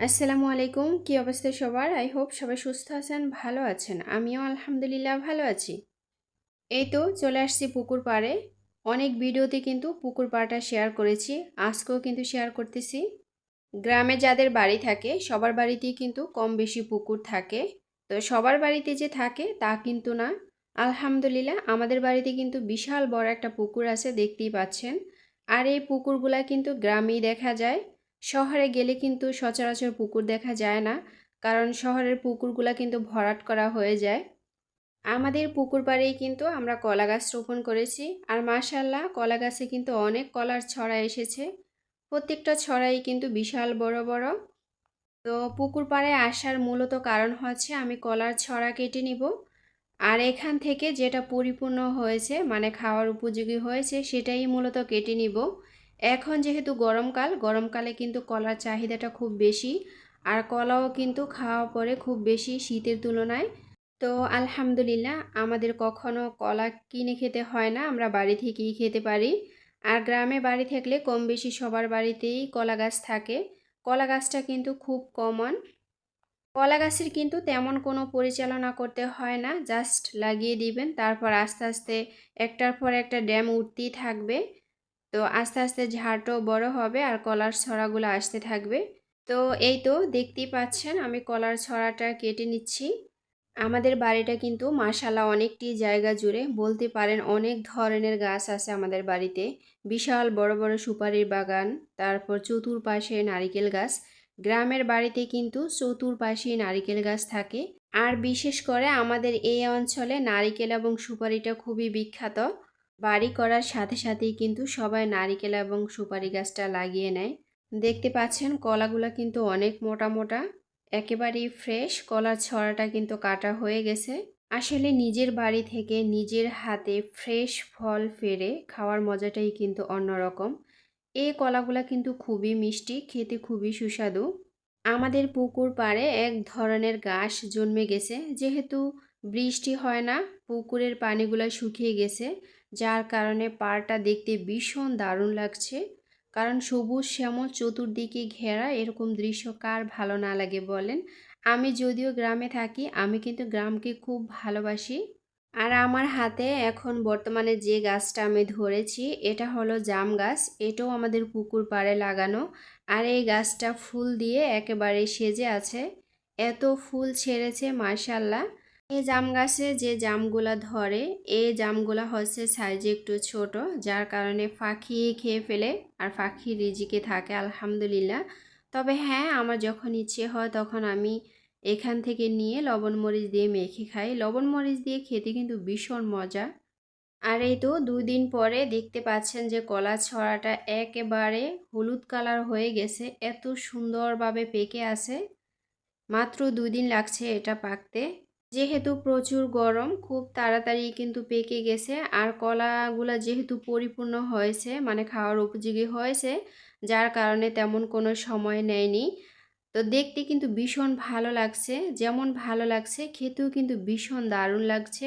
আসসালামু আলাইকুম। কি অবস্থা সবার? আই হোপ সবাই সুস্থ আছেন, ভালো আছেন। আমিও আলহামদুলিল্লাহ ভালো আছি। এই তো চলে আসছি পুকুর পাড়ে। অনেক ভিডিওতে কিন্তু পুকুর পাড়টা শেয়ার করেছি, আজকেও কিন্তু শেয়ার করতেছি। গ্রামে যাদের বাড়ি থাকে, সবার বাড়িতেই কিন্তু কম বেশি পুকুর থাকে। তো সবার বাড়িতে যে থাকে, তা কিন্তু না। আলহামদুলিল্লাহ, আমাদের বাড়িতে কিন্তু বিশাল বড় একটা পুকুর আছে, দেখতেই পাচ্ছেন। আর এই পুকুরগুলা কিন্তু গ্রামেই দেখা যায়। শহরে গেলে কিন্তু সচরাচর পুকুর দেখা যায় না, কারণ শহরের পুকুরগুলা কিন্তু ভরাট করা হয়ে যায়। আমাদের পুকুর পাড়েই কিন্তু আমরা কলা গাছ রোপণ করেছি, আর মাশাল্লাহ কলা গাছে কিন্তু অনেক কলার ছড়া এসেছে। প্রত্যেকটা ছড়াই কিন্তু বিশাল বড় বড়। তো পুকুর পাড়ে আসার মূলত কারণ হচ্ছে আমি কলার ছড়া কেটে নিব, আর এখান থেকে যেটা পরিপূর্ণ হয়েছে মানে খাওয়ার উপযোগী হয়েছে, সেটাই মূলত কেটে নিব। এখন যেহেতু গরমকাল গরমকালে কিন্তু কলার চাহিদাটা খুব বেশি আর কলাও কিন্তু খাওয়া পরে খুব বেশি শীতের তুলনায়। তো আলহামদুলিল্লাহ, আমাদের কখনো কলা কিনে খেতে হয় না, আমরা বাড়ি থেকেই খেতে পারি। আর গ্রামে বাড়ি থাকলে কম বেশি সবার বাড়িতেই কলা গাছ থাকে। কলা গাছটা কিন্তু খুব কমন। কলা গাছের কিন্তু তেমন কোনো পরিচালনা করতে হয় না, জাস্ট লাগিয়ে দিবেন, তারপর আস্তে আস্তে একটার পর একটা ড্যাম উঠতেই থাকবে। তো আস্তে আস্তে ঝাড়টাও বড় হবে আর কলার ছড়াগুলো আসতে থাকবে। তো এই তো দেখতেই পাচ্ছেন আমি কলার ছড়াটা কেটে নিচ্ছি। আমাদের বাড়িটা কিন্তু মাসালা অনেকটি জায়গা জুড়ে, বলতে পারেন অনেক ধরনের গাছ আছে আমাদের বাড়িতে। বিশাল বড় বড় সুপারির বাগান, তারপর চতুর্পাশে নারিকেল গাছ। গ্রামের বাড়িতে কিন্তু চতুর্পাশে নারিকেল গাছ থাকে। আর বিশেষ করে আমাদের এই অঞ্চলে নারিকেল এবং সুপারিটা খুবই বিখ্যাত। বাড়ি করার সাথে সাথেই কিন্তু সবাই নারিকেল এবং সুপারি গাছটা লাগিয়ে নেয়। দেখতে পাচ্ছেন কলাগুলো কিন্তু অনেক মোটা মোটা, একেবারেই ফ্রেশ। কলার ছড়াটা কিন্তু কাটা হয়ে গেছে। আসলে নিজের বাড়ি থেকে নিজের হাতে ফ্রেশ ফল ফেরে খাওয়ার মজাটাই কিন্তু অন্যরকম। এই কলাগুলা কিন্তু খুবই মিষ্টি, খেতে খুবই সুস্বাদু। আমাদের পুকুর পাড়ে এক ধরনের ঘাস জন্মে গেছে। যেহেতু বৃষ্টি হয় না, পুকুরের পানিগুলো শুকিয়ে গেছে। যার কারণে পাড়টা দেখতে ভীষণ দারুণ লাগছে। কারণ সবুজ শ্যামল চতুর্দিকে ঘেরা এরকম দৃশ্য কার ভালো না লাগে বলেন? আমি যদিও গ্রামে থাকি, আমি কিন্তু গ্রামকে খুব ভালোবাসি। আর আমার হাতে এখন বর্তমানে যে গাছটা আমি ধরেছি, এটা হলো জাম গাছ, এটাও আমাদের পুকুর পাড়ে লাগানো। আর এই গাছটা ফুল দিয়ে একেবারে সেজে আছে। এত ফুল ছেড়েছে মার্শাল্লাহ এই জাম গাছে যে জামগুলা ধরে এই জামগুলা হচ্ছে সাইজে একটু ছোট, যার কারণে পাখি খেয়ে ফেলে আর পাখি রিজিকে থাকে, আলহামদুলিল্লাহ। তবে হ্যাঁ আমার যখন ইচ্ছে হয় তখন আমি এখান থেকে নিয়ে লবণ মরিচ দিয়ে মেখে খাই। লবণ মরিচ দিয়ে খেতে কিন্তু ভীষণ মজা। আর এই তো দুদিন পরে দেখতে পাচ্ছেন যে কলা ছড়াটা একেবারে হলুদ কালার হয়ে গেছে, এত সুন্দরভাবে পেকে আছে। মাত্র দুদিন লাগছে এটা পাকতে। যেহেতু প্রচুর গরম, খুব তাড়াতাড়ি কিন্তু পেকে গেছে। আর কলাগুলো যেহেতু পরিপূর্ণ হয়েছে মানে খাওয়ার উপযোগী হয়েছে, যার কারণে তেমন কোনো সময় নেয়নি। তো দেখতে কিন্তু ভীষণ ভালো লাগছে, যেমন ভালো লাগছে, খেতেও কিন্তু ভীষণ দারুণ লাগছে।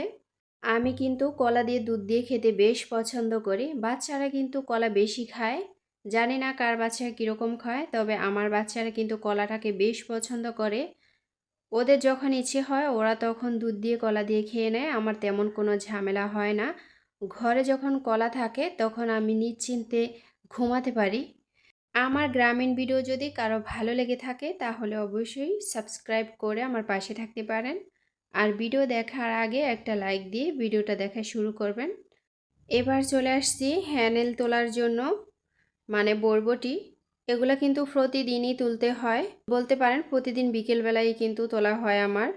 আমি কিন্তু কলা দিয়ে দুধ দিয়ে খেতে বেশ পছন্দ করি। বাচ্চারা কিন্তু কলা বেশি খায়। জানি না কার বাচ্চা কীরকম খায়, তবে আমার বাচ্চারা কিন্তু কলাটাকে বেশ পছন্দ করে। ওদের যখন ইচ্ছে হয়, ওরা তখন দুধ দিয়ে কলা দিয়ে খেয়ে নেয়। আমার তেমন কোনো ঝামেলা হয় না। ঘরে যখন কলা থাকে, তখন আমি নিশ্চিন্তে ঘুমাতে পারি। আমার গ্রামীণ ভিডিও যদি কারও ভালো লেগে থাকে, তাহলে অবশ্যই সাবস্ক্রাইব করে আমার পাশে থাকতে পারেন। আর ভিডিও দেখার আগে একটা লাইক দিয়ে ভিডিওটা দেখা শুরু করবেন। এবার চলে আসছি হ্যানেল তোলার জন্য মানে বরবটি। এগুলো কিন্তু প্রতিদিনই তুলতে হয়। বলতে পারেন প্রতিদিন বিকেলবেলায় কিন্তু তোলা হয় আমার।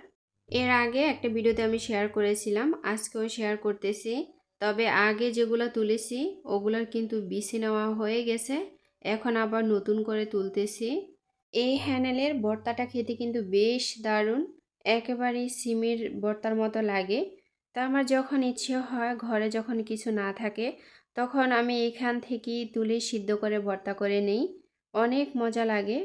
এর আগে একটা ভিডিওতে আমি শেয়ার করেছিলাম, আজকেও শেয়ার করতেছি। তবে আগে যেগুলো তুলেছি, ওগুলোর কিন্তু বিছি নেওয়া হয়ে গেছে। এখন আবার নতুন করে তুলতেছি। এই হ্যানেলের ভর্তাটা খেতে কিন্তু বেশ দারুণ। একেবারেই সিমের ভর্তার মতো লাগে। তা আমার যখন ইচ্ছে হয়, ঘরে যখন কিছু না থাকে, তখন আমি এখান থেকেই তুলে সিদ্ধ করে ভর্তা করে নেই। অনেক মজা লাগে।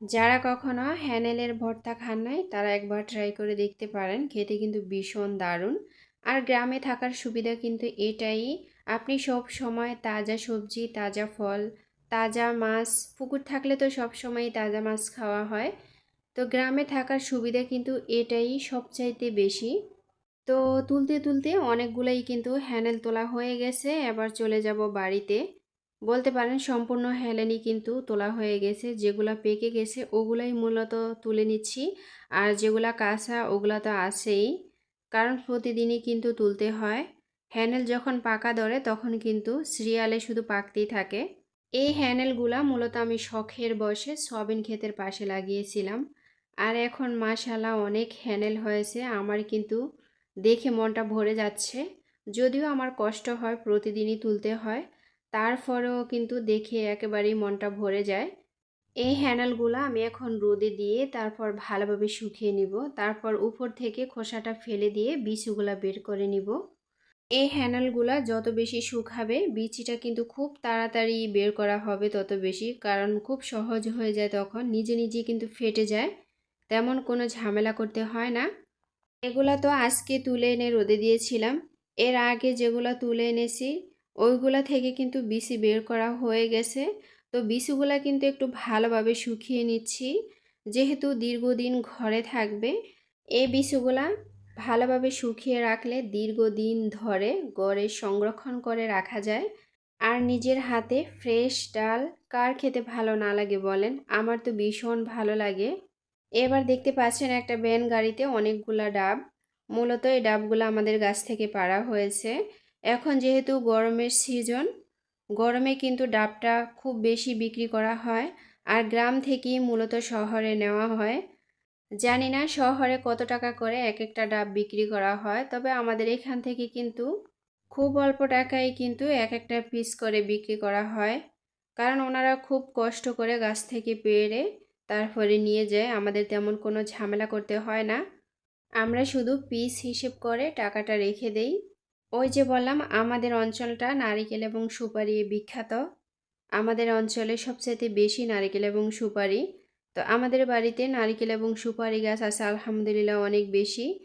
যারা কখনো হ্যানেলের ভর্তা খান নাই, তারা একবার ট্রাই করে দেখতে পারেন। খেতে কিন্তু ভীষণ দারুণ। আর গ্রামে থাকার সুবিধা কিন্তু এটাই, আপনি সব সময় তাজা সবজি, তাজা ফল, তাজা মাছ, পুকুর থাকলে তো সব সময় তাজা মাছ খাওয়া হয়। তো গ্রামে থাকার সুবিধা কিন্তু এটাই সবচাইতে বেশি। তো তুলতে তুলতে অনেকগুলাই কিন্তু হ্যান্ডেল তোলা হয়ে গেছে। এবার চলে যাব বাড়িতে। বলতে পারেন সম্পূর্ণ হ্যালেনই কিন্তু তোলা হয়ে গেছে। যেগুলা পেকে গেছে ওগুলাই মূলত তুলে নিচ্ছি। আর যেগুলা কাঁচা ওগুলা তো আছেই। কারণ প্রতিদিনই কিন্তু তুলতে হয়। হ্যান্ডেল যখন পাকা ধরে তখন কিন্তু সিরিয়ালে শুধু পাকতেই থাকে। এই হ্যান্ডেলগুলা মূলত আমি শখের বসে সয়াবিন ক্ষেতের পাশে লাগিয়েছিলাম। আর এখন মাশাল্লাহ অনেক হ্যানেল হয়েছে। আমার কিন্তু দেখে মনটা ভরে যাচ্ছে। যদিও আমার কষ্ট হয়, প্রতিদিনই তুলতে হয়। তারপরেও কিন্তু দেখে একেবারেই মনটা ভরে যায়। এই হ্যান্ডেলগুলো আমি এখন রোদে দিয়ে তারপর ভালোভাবে শুকিয়ে নিব। তারপর উপর থেকে খোসাটা ফেলে দিয়ে বিচুগুলা বের করে নিব। এই হ্যান্ডেলগুলা যত বেশি শুকাবে, বিচিটা কিন্তু খুব তাড়াতাড়ি বের করা হবে তত বেশি। কারণ খুব সহজ হয়ে যায় তখন, নিজে নিজে কিন্তু ফেটে যায়। তেমন কোনো ঝামেলা করতে হয় না। এগুলা তো আজকে তুলে এনে রোদে দিয়েছিলাম। এর আগে যেগুলো তুলে এনেছি ওইগুলা থেকে কিন্তু বিসি বের করা হয়ে গেছে। তো বিসিগুলা কিন্তু একটু ভালোভাবে শুকিয়ে নিচ্ছি। যেহেতু দীর্ঘদিন ঘরে থাকবে, এই বিসিগুলা ভালোভাবে শুকিয়ে রাখলে দীর্ঘদিন ধরে গড়ে সংরক্ষণ করে রাখা যায়। আর নিজের হাতে ফ্রেশ ডাল কার খেতে ভালো না লাগে বলেন? আমার তো ভীষণ ভালো লাগে। এবার দেখতে পাচ্ছেন একটা ভ্যান গাড়িতে অনেকগুলা ডাব। মূলত এই ডাবগুলো আমাদের গাছ থেকে পাড়া হয়েছে। এখন যেহেতু গরমের সিজন, গরমে কিন্তু ডাবটা খুব বেশি বিক্রি করা হয় আর গ্রাম থেকেই মূলত শহরে নেওয়া হয়। জানি না শহরে কত টাকা করে এক একটা ডাব বিক্রি করা হয়, তবে আমাদের এখান থেকে কিন্তু খুব অল্প টাকায় কিন্তু এক একটা পিস করে বিক্রি করা হয়। কারণ ওনারা খুব কষ্ট করে গাছ থেকে পেরে তারপরে নিয়ে যায়, আমাদের তেমন কোনো ঝামেলা করতে হয় না। আমরা শুধু পিস হিসেব করে টাকাটা রেখে দেই। ওই যে বললাম, আমাদের অঞ্চলটা নারিকেল এবং সুপারি বিখ্যাত। আমাদের অঞ্চলে সবচেয়ে বেশি নারিকেল এবং সুপারি। তো আমাদের বাড়িতে নারিকেল এবং সুপারি গাছ আছে, আলহামদুলিল্লাহ অনেক বেশি।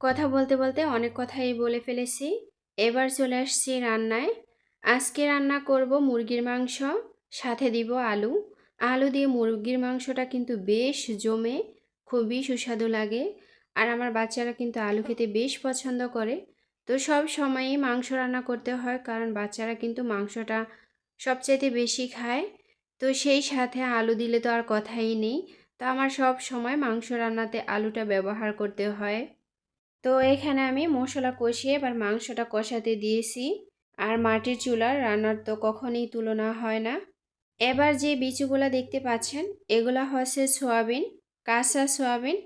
কথা বলতে বলতে অনেক কথাই বলে ফেলেছি। এবার চলে আসছি রান্নায়। আজকে রান্না করব মুরগির মাংস, সাথে দিব আলু। আলু দিয়ে মুরগির মাংসটা কিন্তু বেশ জমে, খুবই সুস্বাদু লাগে। আর আমার বাচ্চারা কিন্তু আলু খেতে বেশ পছন্দ করে। তো সব সময়ই মাংস রান্না করতে হয়, কারণ বাচ্চারা কিন্তু মাংসটা সবচাইতে বেশি খায়। তো সেই সাথে আলু দিলে তো আর কথাই নেই। তো আমার সব সময় মাংস রান্নাতে আলুটা ব্যবহার করতে হয়। তো এখানে আমি মশলা কষিয়ে এবার মাংসটা কষাতে দিয়েছি। আর মাটির চুলার রান্নার তো কখনই তুলনা হয় না। এবার যে বিচুগুলা দেখতে পাচ্ছেন, এগুলা হচ্ছে সোয়াবিন, কাঁচা সোয়াবিন।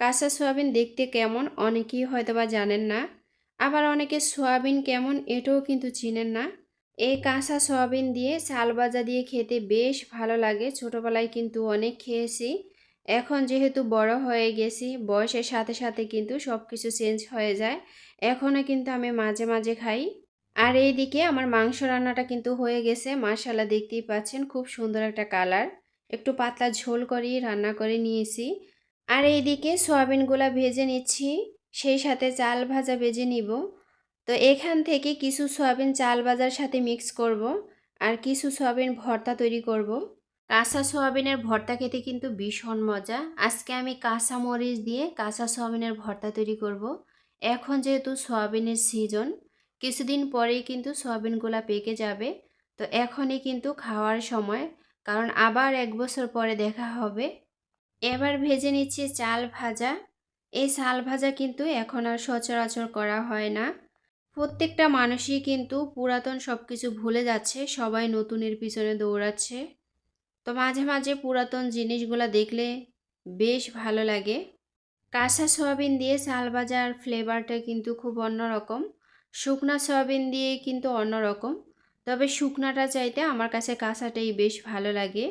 কাঁচা সোয়াবিন দেখতে কেমন, অনেকেই হয়তো বা জানেন না। আবার অনেকে সোয়াবিন কেমন এটাও কিন্তু চিনেন না। এই কাঁচা সয়াবিন দিয়ে চাল ভাজা দিয়ে খেতে বেশ ভালো লাগে। ছোটোবেলায় কিন্তু অনেক খেয়েছি। এখন যেহেতু বড় হয়ে গেছি, বয়সের সাথে সাথে কিন্তু সব কিছু চেঞ্জ হয়ে যায়। এখনও কিন্তু আমি মাঝে মাঝে খাই। আর এইদিকে আমার মাংস রান্নাটা কিন্তু হয়ে গেছে। মাশাল্লাহ দেখতেই পাচ্ছেন খুব সুন্দর একটা কালার। একটু পাতলা ঝোল করেই রান্না করে নিয়েছি। আর এইদিকে সয়াবিনগুলা ভেজে নিচ্ছি। সেই সাথে চাল ভাজা ভেজে নিব। তো এখান থেকে কিছু সয়াবিন চাল ভাজার সাথে মিক্স করব আর কিছু সয়াবিন ভর্তা তৈরি করব। কাঁচা সয়াবিনের ভর্তা খেতে কিন্তু ভীষণ মজা। আজকে আমি কাঁচা মরিচ দিয়ে কাঁচা সয়াবিনের ভর্তা তৈরি করব। এখন যেহেতু সয়াবিনের সিজন কিছুদিন পরেই কিন্তু সয়াবিনগুলো পেকে যাবে। তো এখনই কিন্তু খাওয়ার সময়, কারণ আবার এক বছর পরে দেখা হবে। এবার ভেজে নিচ্ছি চাল ভাজা। এই চাল ভাজা কিন্তু এখন আর সচরাচর করা হয় না। প্রত্যেকটা মানুষই কিন্তু পুরাতন সব কিছু ভুলে যাচ্ছে, সবাই নতুনের পিছনে দৌড়াচ্ছে। তো মাঝে মাঝে পুরাতন জিনিসগুলো দেখলে বেশ ভালো লাগে। কাঁচা সয়াবিন দিয়ে চাল ভাজার ফ্লেভারটা কিন্তু খুব অন্যরকম। শুকনা সয়াবিন দিয়ে কিন্তু অন্যরকম। তবে শুকনাটা চাইতে আমার কাছে কাঁচাটাই বেশ ভালো লাগে।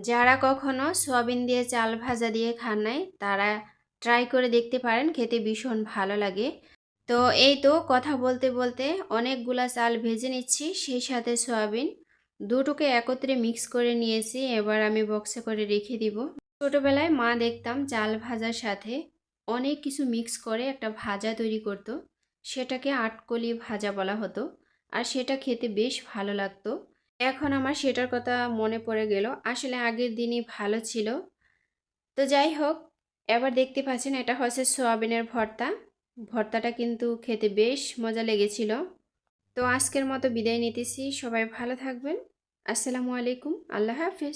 যারা কখনো সয়াবিন দিয়ে চাল ভাজা দিয়ে খান নাই, তারা ট্রাই করে দেখতে পারেন, খেতে ভীষণ ভালো লাগে। তো এই তো কথা বলতে বলতে অনেকগুলা চাল ভেজে নিচ্ছি, সেই সাথে সয়াবিন দুটোকে একত্রে মিক্স করে নিয়েছি, এবার আমি বক্সে করে রেখে দিব। ছোটোবেলায় মা দেখতাম চাল ভাজার সাথে অনেক কিছু মিক্স করে একটা ভাজা তৈরি করতো, সেটাকে আটকলি ভাজা বলা হতো, আর সেটা খেতে বেশ ভালো লাগতো। এখন আমার সেটার কথা মনে পড়ে গেল, আসলে আগের দিনই ভালো ছিল। তো যাই হোক এবার দেখতে পাচ্ছেন, এটা হচ্ছে সোয়াবিনের ভর্তা। ভর্তাটা কিন্তু খেতে বেশ মজা লেগেছিল। তো আজকের মতো বিদায় নিতেছি। সবাই ভালো থাকবেন। আসসালামু আলাইকুম। আল্লাহ হাফিজ।